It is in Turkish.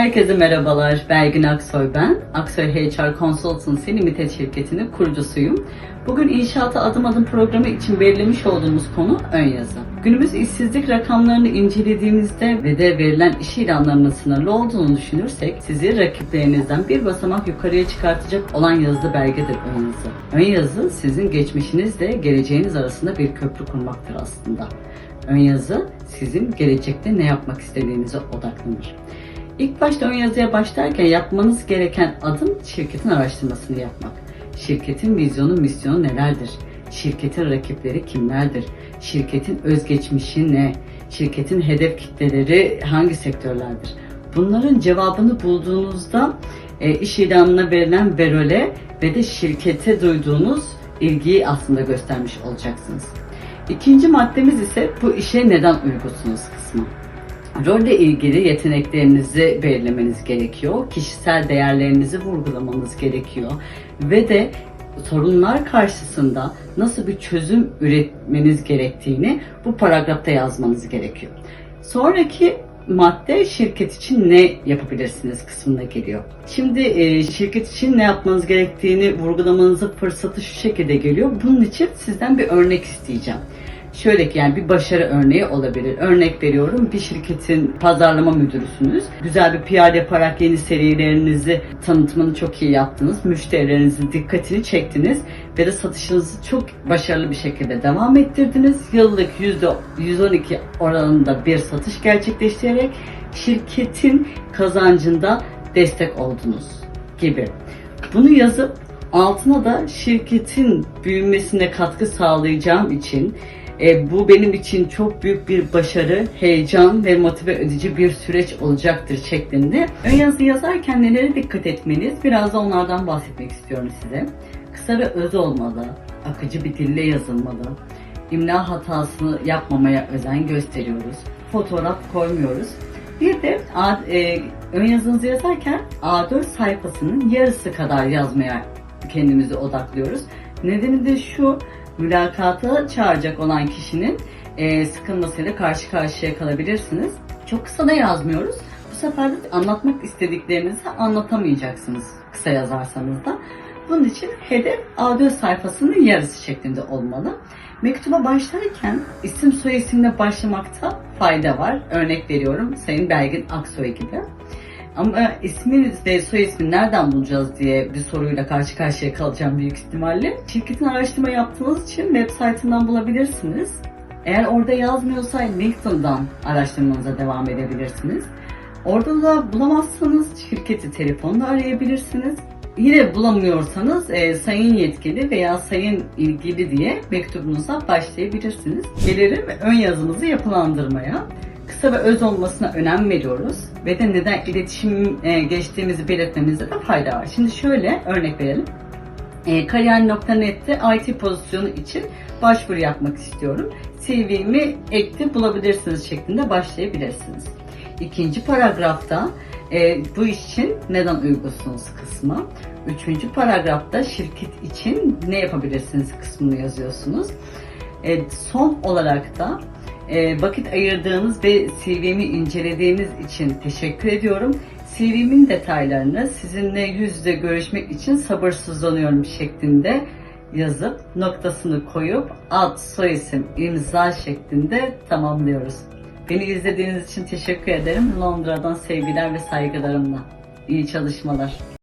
Herkese merhabalar. Belgin Aksoy ben. Aksoy HR Consultancy Limited şirketinin kurucusuyum. Bugün inşaata adım adım programı için belirlemiş olduğumuz konu ön yazı. Günümüz işsizlik rakamlarını incelediğimizde ve de verilen iş ilanlarının sınırlı olduğunu düşünürsek sizi rakiplerinizden bir basamak yukarıya çıkartacak olan yazılı belgedir ön yazı. Ön yazı sizin geçmişinizle geleceğiniz arasında bir köprü kurmaktır aslında. Ön yazı sizin gelecekte ne yapmak istediğinize odaklanır. İlk başta ön yazıya başlarken yapmanız gereken adım şirketin araştırmasını yapmak. Şirketin vizyonu, misyonu nelerdir? Şirketin rakipleri kimlerdir? Şirketin özgeçmişi ne? Şirketin hedef kitleleri hangi sektörlerdir? Bunların cevabını bulduğunuzda e, iş ilanına verilen verole ve de şirkete duyduğunuz ilgiyi aslında göstermiş olacaksınız. İkinci maddemiz ise bu işe neden uygunsunuz kısmı. Rolle ilgili yeteneklerinizi belirlemeniz gerekiyor. Kişisel değerlerinizi vurgulamanız gerekiyor. Ve de sorunlar karşısında nasıl bir çözüm üretmeniz gerektiğini bu paragrafta yazmanız gerekiyor. Sonraki madde şirket için ne yapabilirsiniz kısmına geliyor. Şimdi e, şirket için ne yapmanız gerektiğini vurgulamanızı fırsatı şu şekilde geliyor. Bunun için sizden bir örnek isteyeceğim. Şöyle ki yani bir başarı örneği olabilir. Örnek veriyorum bir şirketin pazarlama müdürüsünüz. Güzel bir PR yaparak yeni serilerinizi tanıtımını çok iyi yaptınız. Müşterilerinizin dikkatini çektiniz ve de satışınızı çok başarılı bir şekilde devam ettirdiniz. Yıllık %112 oranında bir satış gerçekleştirerek şirketin kazancında destek oldunuz gibi. Bunu yazıp altına da şirketin büyümesine katkı sağlayacağım için e, bu benim için çok büyük bir başarı, heyecan ve motive edici bir süreç olacaktır şeklinde. Ön yazı yazarken nelere dikkat etmeniz biraz da onlardan bahsetmek istiyorum size. Kısa ve öz olmalı, akıcı bir dille yazılmalı, imla hatasını yapmamaya özen gösteriyoruz, fotoğraf koymuyoruz. Bir de A, e, ön yazınızı yazarken A4 sayfasının yarısı kadar yazmaya kendimizi odaklıyoruz. Nedeni de şu, mülakata çağıracak olan kişinin e, sıkılmasıyla karşı karşıya kalabilirsiniz. Çok kısa da yazmıyoruz. Bu sefer de anlatmak istediklerinizi anlatamayacaksınız kısa yazarsanız da. Bunun için hedef A4 sayfasının yarısı şeklinde olmalı. Mektuba başlarken isim soy isimle başlamakta fayda var. Örnek veriyorum Sayın Belgin Aksoy gibi. Ama isminiz ve soy ismi nereden bulacağız diye bir soruyla karşı karşıya kalacağım büyük ihtimalle. Şirketin araştırma yaptığınız için web saytından bulabilirsiniz. Eğer orada yazmıyorsa LinkedIn'dan araştırmanıza devam edebilirsiniz. Orada da bulamazsanız şirketi telefonla arayabilirsiniz. Yine bulamıyorsanız e, sayın yetkili veya sayın ilgili diye mektubunuza başlayabilirsiniz. Gelelim ön yazımızı yapılandırmaya kısa ve öz olmasına önem veriyoruz ve de neden iletişim e, geçtiğimizi belirtmemizde de fayda var. Şimdi şöyle örnek verelim. E, Kariyer.net'te IT pozisyonu için başvuru yapmak istiyorum. CV'mi ekte bulabilirsiniz şeklinde başlayabilirsiniz. İkinci paragrafta e, bu iş için neden uygunsunuz kısmı. Üçüncü paragrafta şirket için ne yapabilirsiniz kısmını yazıyorsunuz. E, son olarak da vakit ayırdığınız ve CV'mi incelediğiniz için teşekkür ediyorum. CV'min detaylarını sizinle yüz yüze görüşmek için sabırsızlanıyorum şeklinde yazıp noktasını koyup ad, soyisim, imza şeklinde tamamlıyoruz. Beni izlediğiniz için teşekkür ederim. Londra'dan sevgiler ve saygılarımla. İyi çalışmalar.